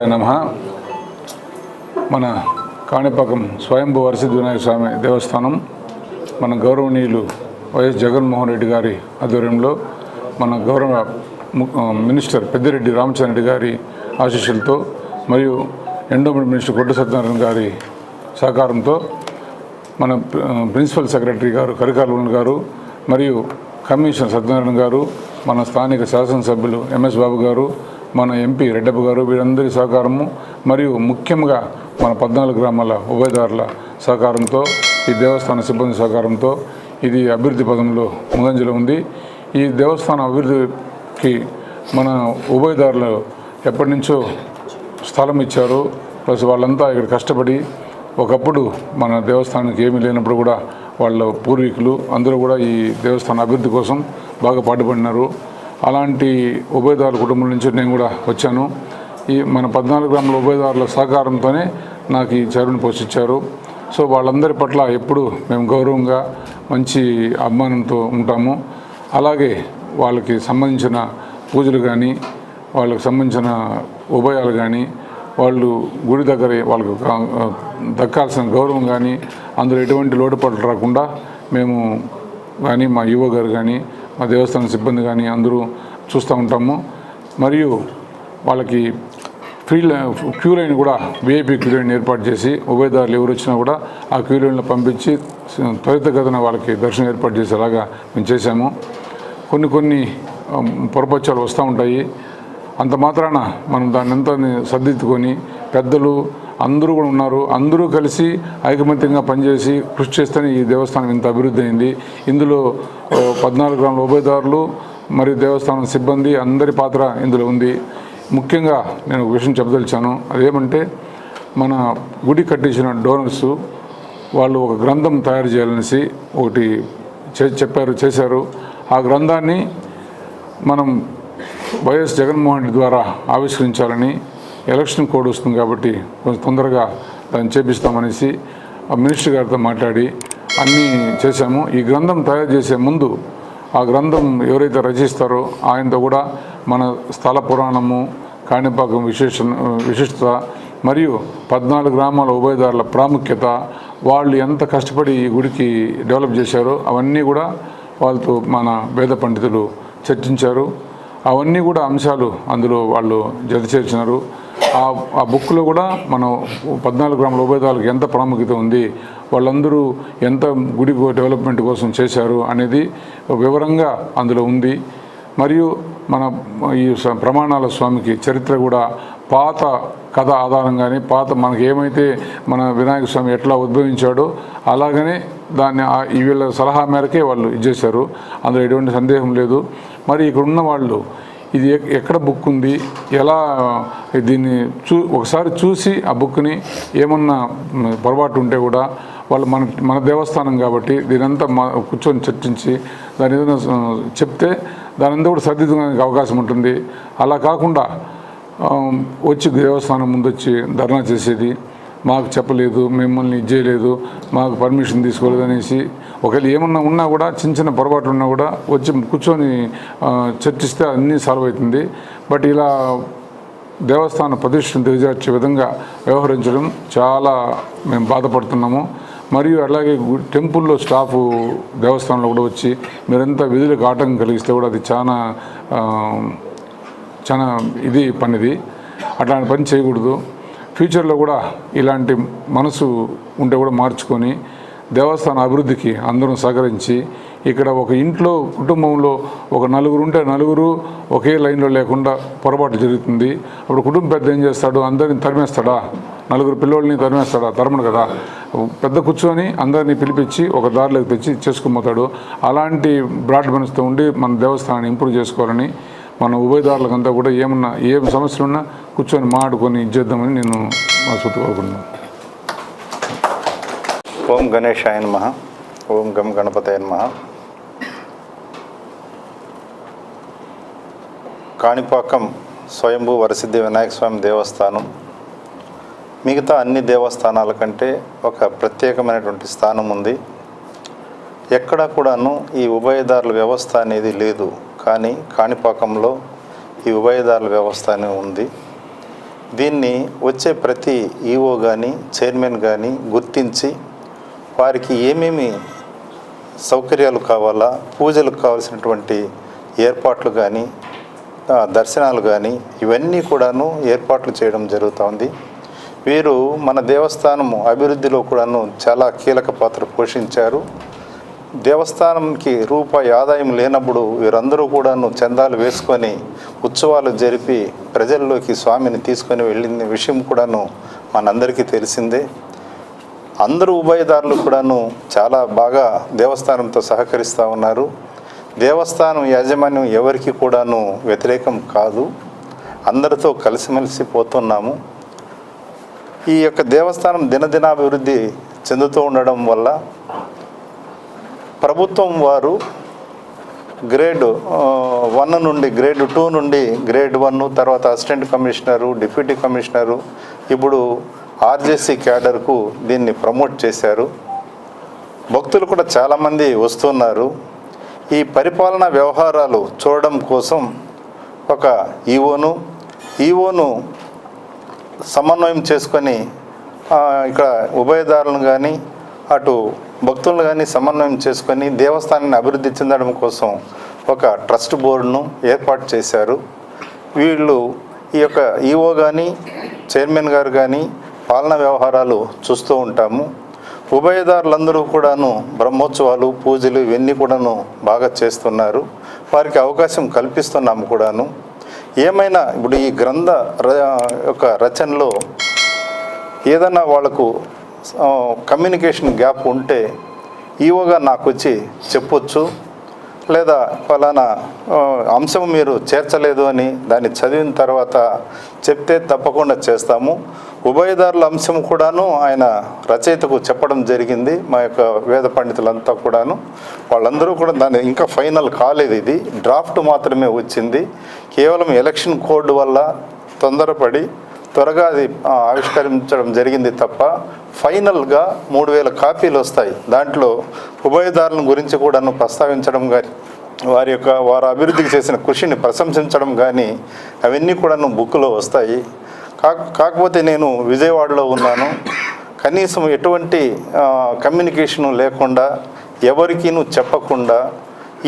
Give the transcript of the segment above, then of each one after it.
నమ. మన కాణిపాకం స్వయంభూ వరసిద్ధి వినాయక స్వామి దేవస్థానం మన గౌరవనీయులు వైఎస్ జగన్మోహన్ రెడ్డి గారి ఆధ్వర్యంలో మన గౌరవ మినిస్టర్ పెద్దిరెడ్డి రామచంద్ర గారి ఆశీస్సులతో మరియు ఎండోమెంట్ మినిస్టర్ కొట్టు సత్యనారాయణ గారి సహకారంతో మన ప్రిన్సిపల్ సెక్రటరీ గారు కరికాల గారు మరియు కమిషనర్ సత్యనారాయణ గారు మన స్థానిక శాసనసభ్యులు ఎంఎస్ బాబు గారు మన ఎంపీ రెడ్డప్ప గారు వీరందరి సహకారము మరియు ముఖ్యంగా మన పద్నాలుగు గ్రామాల ఉభయదారుల సహకారంతో ఈ దేవస్థాన సిబ్బంది సహకారంతో ఇది అభివృద్ధి పదంలో ముందంజలో ఉంది. ఈ దేవస్థాన అభివృద్ధికి మన ఉభయదారులు ఎప్పటి నుంచో స్థలం ఇచ్చారు. ప్లస్ వాళ్ళంతా ఇక్కడ కష్టపడి ఒకప్పుడు మన దేవస్థానానికి ఏమీ లేనప్పుడు కూడా వాళ్ళ పూర్వీకులు అందరూ కూడా ఈ దేవస్థాన అభివృద్ధి కోసం బాగా పాటుపడినారు. అలాంటి ఉభయదారుల కుటుంబం నుంచి నేను కూడా వచ్చాను. ఈ మన పద్నాలుగు గ్రాముల ఉభయదారుల సహకారంతోనే నాకు ఈ చెరువుని పోషించారు. సో వాళ్ళందరి పట్ల ఎప్పుడు మేము గౌరవంగా మంచి అభిమానంతో ఉంటాము. అలాగే వాళ్ళకి సంబంధించిన పూజలు కానీ వాళ్ళకి సంబంధించిన ఉభయాలు కానీ వాళ్ళు గుడి దగ్గర వాళ్ళకు దక్కాల్సిన గౌరవం కానీ అందులో ఎటువంటి లోటుపాట్లు రాకుండా మేము కానీ మా యువ గారు కానీ మా దేవస్థానం సిబ్బంది కానీ అందరూ చూస్తూ ఉంటాము. మరియు వాళ్ళకి ఫ్రీ క్యూ లైన్ కూడా విఐపీ క్యూ లైన్ ఏర్పాటు చేసి ఉభయదారులు ఎవరు వచ్చినా కూడా ఆ క్యూ లైన్లో పంపించి త్వరితగతిన వాళ్ళకి దర్శనం ఏర్పాటు చేసేలాగా మేము చేశాము. కొన్ని కొన్ని ఆ, పొరపచ్చాలు వస్తూ ఉంటాయి. అంత మాత్రాన మనం దాన్ని అంతా సర్దిద్దుకొని పెద్దలు అందరూ కూడా ఉన్నారు. అందరూ కలిసి ఐకమత్యంగా పనిచేసి కృషి చేస్తేనే ఈ దేవస్థానం ఇంత అభివృద్ధి అయింది. ఇందులో పద్నాలుగు గ్రాముల ఉభయదారులు మరియు దేవస్థానం సిబ్బంది అందరి పాత్ర ఇందులో ఉంది. ముఖ్యంగా నేను ఒక విషయం చెప్పదలిచాను. అదేమంటే మన గుడి కట్టించిన డోనర్స్ వాళ్ళు ఒక గ్రంథం తయారు చేయాలనేసి ఒకటి చే- చెప్పారు చేశారు. ఆ గ్రంథాన్ని మనం వైఎస్ జగన్మోహన్ రెడ్డి ద్వారా ఆవిష్కరించాలని ఎలక్షన్ కోడ్ వస్తుంది కాబట్టి కొంచెం తొందరగా దాన్ని చేపిస్తామనేసి ఆ మినిస్టర్ గారితో మాట్లాడి అన్నీ చేశాము. ఈ గ్రంథం తయారు చేసే ముందు ఆ గ్రంథం ఎవరైతే రచిస్తారో ఆయనతో కూడా మన స్థల పురాణము కాణిపాకం విశేష విశిష్టత మరియు పద్నాలుగు గ్రామాల ఉభయదారుల ప్రాముఖ్యత వాళ్ళు ఎంత కష్టపడి ఈ గుడికి డెవలప్ చేశారో అవన్నీ కూడా వాళ్ళతో మన వేద పండితులు చర్చించారు. అవన్నీ కూడా అంశాలు అందులో వాళ్ళు జత చేర్చినారు. ఆ ఆ బుక్లో కూడా మనం పద్నాలుగు గ్రాముల ఉభయదారులకు ఎంత ప్రాముఖ్యత ఉంది వాళ్ళందరూ ఎంత గుడి డెవలప్మెంట్ కోసం చేశారు అనేది వివరంగా అందులో ఉంది. మరియు మన ఈ ప్రమాణాల స్వామికి చరిత్ర కూడా పాత కథ ఆధారంగానే పాత మనకి ఏమైతే మన వినాయక స్వామి ఎట్లా ఉద్భవించాడో అలాగనే దాన్ని ఈ వీళ్ళ సలహా మేరకే వాళ్ళు ఇచ్చేశారు. అందులో ఎటువంటి సందేహం లేదు. మరి ఇక్కడ ఉన్న వాళ్ళు ఇది ఎక్- ఎక్కడ బుక్ ఉంది? ఎలా దీన్ని చూ ఒకసారి చూసి ఆ బుక్ని ఏమన్నా పొరపాటు ఉంటే కూడా వాళ్ళు మన మన దేవస్థానం కాబట్టి దీనంతా మా కూర్చొని చర్చించి దాని ఏదైనా చెప్తే దానింతా కూడా సర్దిద్దడానికి అవకాశం ఉంటుంది. అలా కాకుండా వచ్చి దేవస్థానం ముందు వచ్చి ధర్నా చేసేది మాకు చెప్పలేదు మిమ్మల్ని ఇది చేయలేదు మాకు పర్మిషన్ తీసుకోలేదు అనేసి ఒకవేళ ఏమన్నా ఉన్నా కూడా చిన్న చిన్న పొరపాటు ఉన్నా కూడా వచ్చి కూర్చొని చర్చిస్తే అన్నీ సాల్వ్ అవుతుంది. బట్ ఇలా దేవస్థాన ప్రతిష్టను దిగజార్చే విధంగా వ్యవహరించడం చాలా మేము బాధపడుతున్నాము. మరియు అలాగే టెంపుల్లో స్టాఫ్ దేవస్థానంలో కూడా వచ్చి మీరంతా విధులకు ఆటంకం కలిగిస్తే కూడా అది చాలా చాలా ఇది పనిది. అట్లాంటి పని చేయకూడదు. ఫ్యూచర్లో కూడా ఇలాంటి మనసు ఉంటే కూడా మార్చుకొని దేవస్థాన అభివృద్ధికి అందరం సహకరించి ఇక్కడ ఒక ఇంట్లో కుటుంబంలో ఒక నలుగురు ఉంటే నలుగురు ఒకే లైన్లో లేకుండా పొరపాటు జరుగుతుంది. అప్పుడు కుటుంబ పెద్ద ఏం చేస్తాడు? అందరిని తరిమేస్తాడా? నలుగురు పిల్లోళ్ళని తరిమేస్తాడా? తరమడు కదా. పెద్ద కూర్చొని అందరినీ పిలిపించి ఒక దారిలోకి తెచ్చి చేసుకుపోతాడు. అలాంటి బ్రాడ్ మనసుతో ఉండి మన దేవస్థానాన్ని ఇంప్రూవ్ చేసుకోవాలని మన ఉభయదారులకంతా కూడా ఏమన్నా ఏం సమస్యలు ఉన్నా కూర్చొని మాట్లాడుకొని ఇచ్చేద్దామని నేను మనస్ఫూర్తి కోరుకుంటున్నాను. ఓం గణేశాయ నమ. ఓం గం గణపతయ నమ. కాణిపాకం స్వయంభూ వరసిద్ధి వినాయక స్వామి దేవస్థానం. మిగతా అన్ని దేవస్థానాల కంటే ఒక ప్రత్యేకమైనటువంటి స్థానం ఉంది. ఎక్కడా కూడాను ఈ ఉభయదారుల వ్యవస్థ అనేది లేదు. కానీ కాణిపాకంలో ఈ ఉభయదారుల వ్యవస్థ అనేది ఉంది. దీన్ని వచ్చే ప్రతి ఈఓ కానీ చైర్మన్ కానీ గుర్తించి వారికి ఏమేమి సౌకర్యాలు కావాలా పూజలకు కావాల్సినటువంటి ఏర్పాట్లు కానీ దర్శనాలు కానీ ఇవన్నీ కూడాను ఏర్పాట్లు చేయడం జరుగుతోంది వీరు మన దేవస్థానము అభివృద్ధిలో కూడాను చాలా కీలక పాత్ర పోషించారు. దేవస్థానంకి రూపాయి ఆదాయం లేనప్పుడు వీరందరూ కూడాను చందాలు వేసుకొని ఉత్సవాలు జరిపి ప్రజల్లోకి స్వామిని తీసుకొని వెళ్ళిన విషయం కూడాను మనందరికీ తెలిసిందే. అందరూ ఉభయదారులు కూడాను చాలా బాగా దేవస్థానంతో సహకరిస్తూ ఉన్నారు. దేవస్థానం యాజమాన్యం ఎవరికి కూడాను వ్యతిరేకం కాదు. అందరితో కలిసిమెలిసి పోతున్నాము. ఈ యొక్క దేవస్థానం దినదినాభివృద్ధి చెందుతూ ఉండడం వల్ల ప్రభుత్వం వారు గ్రేడ్ వన్ నుండి గ్రేడ్ టూ నుండి గ్రేడ్ వన్ తర్వాత అసిస్టెంట్ కమిషనరు డిప్యూటీ కమిషనరు ఇప్పుడు ఆర్జేసీ క్యాడర్కు దీన్ని ప్రమోట్ చేశారు. భక్తులు కూడా చాలామంది వస్తున్నారు. ఈ పరిపాలనా వ్యవహారాలు చూడడం కోసం ఒక ఈవోను ఈవోను సమన్వయం చేసుకొని ఇక్కడ ఉభయదారులను కానీ అటు భక్తులను కానీ సమన్వయం చేసుకొని దేవస్థానాన్ని అభివృద్ధి చెందడం కోసం ఒక ట్రస్ట్ బోర్డును ఏర్పాటు చేశారు. వీళ్ళు ఈ యొక్క ఈఓ కానీ చైర్మన్ గారు కానీ పాలన వ్యవహారాలు చూస్తూ ఉంటాము. ఉభయదారులందరూ కూడాను బ్రహ్మోత్సవాలు పూజలు ఇవన్నీ కూడాను బాగా చేస్తున్నారు. వారికి అవకాశం కల్పిస్తున్నాము కూడాను. ఏమైనా ఇప్పుడు ఈ గ్రంథ ర- యొక్క రచనలో ఏదైనా వాళ్ళకు కమ్యూనికేషన్ గ్యాప్ ఉంటే ఈవోగా నాకు వచ్చి చెప్పొచ్చు. లేదా ఫలానా అంశం మీరు చేర్చలేదు అని దాన్ని చదివిన తర్వాత చెప్తే తప్పకుండా చేస్తాము. ఉభయదారుల అంశం కూడాను ఆయన రచయితకు చెప్పడం జరిగింది మా యొక్క వేద పండితులంతా కూడాను. వాళ్ళందరూ కూడా దాన్ని ఇంకా ఫైనల్ కాలేదు ఇది. డ్రాఫ్ట్ మాత్రమే వచ్చింది. కేవలం ఎలక్షన్ కోడ్ వల్ల తొందరపడి త్వరగా అది ఆవిష్కరించడం జరిగింది తప్ప ఫైనల్గా మూడు వేల కాపీలు వస్తాయి. దాంట్లో ఉభయదారుల గురించి కూడాను ప్రస్తావించడం కానీ వారి యొక్క వారు అభివృద్ధికి చేసిన కృషిని ప్రశంసించడం కానీ అవన్నీ కూడాను బుక్లో వస్తాయి. కాక కాకపోతే నేను విజయవాడలో ఉన్నాను. కనీసం ఎటువంటి కమ్యూనికేషను లేకుండా ఎవరికీను చెప్పకుండా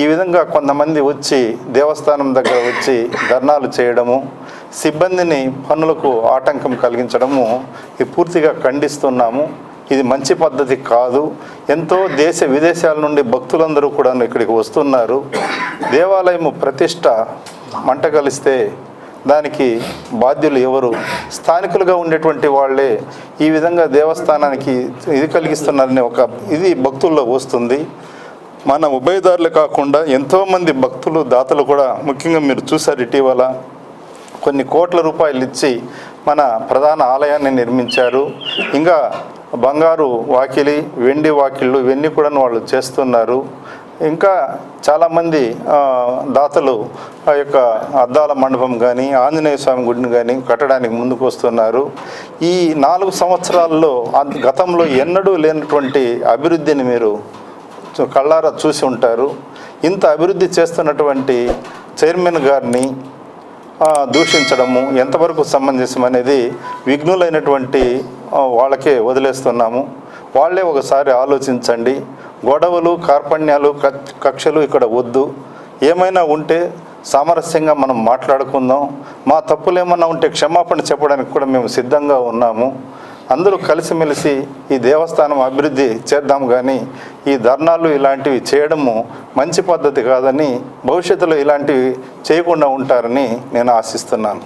ఈ విధంగా కొంతమంది వచ్చి దేవస్థానం దగ్గర వచ్చి ధర్నాలు చేయడము సిబ్బందిని పనులకు ఆటంకం కలిగించడము ఇది పూర్తిగా ఖండిస్తున్నాము. ఇది మంచి పద్ధతి కాదు. ఎంతో దేశ విదేశాల నుండి భక్తులందరూ కూడా ఇక్కడికి వస్తున్నారు. దేవాలయము ప్రతిష్ట మంట కలిస్తే దానికి బాధ్యులు ఎవరు? స్థానికులుగా ఉండేటువంటి వాళ్ళే ఈ విధంగా దేవస్థానానికి ఇది కలిగిస్తున్నారని ఒక ఇది భక్తుల్లో వస్తుంది. మన ఉభయదారులు కాకుండా ఎంతోమంది భక్తులు దాతలు కూడా ముఖ్యంగా మీరు చూసారు ఇటీవల కొన్ని కోట్ల రూపాయలు ఇచ్చి మన ప్రధాన ఆలయాన్ని నిర్మించారు. ఇంకా బంగారు వాకిలి వెండి వాకిళ్ళు ఇవన్నీ కూడా వాళ్ళు చేస్తున్నారు. ఇంకా చాలామంది దాతలు ఆ యొక్క అద్దాల మండపం కానీ ఆంజనేయ స్వామి గుడిని కానీ కట్టడానికి ముందుకు వస్తున్నారు. ఈ నాలుగు సంవత్సరాల్లో గతంలో ఎన్నడూ లేనటువంటి అభివృద్ధిని మీరు కళ్ళారా చూసి ఉంటారు. ఇంత అభివృద్ధి చేస్తున్నటువంటి చైర్మన్ గారిని దూషించడము ఎంతవరకు సమంజసం అనేది విఘ్నులైనటువంటి వాళ్ళకే వదిలేస్తున్నాము. వాళ్ళే ఒకసారి ఆలోచించండి. గొడవలు కార్పణ్యాలు కక్షలు ఇక్కడ వద్దు. ఏమైనా ఉంటే సామరస్యంగా మనం మాట్లాడుకుందాం. మా తప్పులు ఏమన్నా ఉంటే క్షమాపణ చెప్పడానికి కూడా మేము సిద్ధంగా ఉన్నాము. అందరూ కలిసిమెలిసి ఈ దేవస్థానం అభివృద్ధి చేద్దాం కానీ ఈ ధర్నాలు ఇలాంటివి చేయడము మంచి పద్ధతి కాదని భవిష్యత్తులో ఇలాంటివి చేయకుండా ఉంటారని నేను ఆశిస్తున్నాను.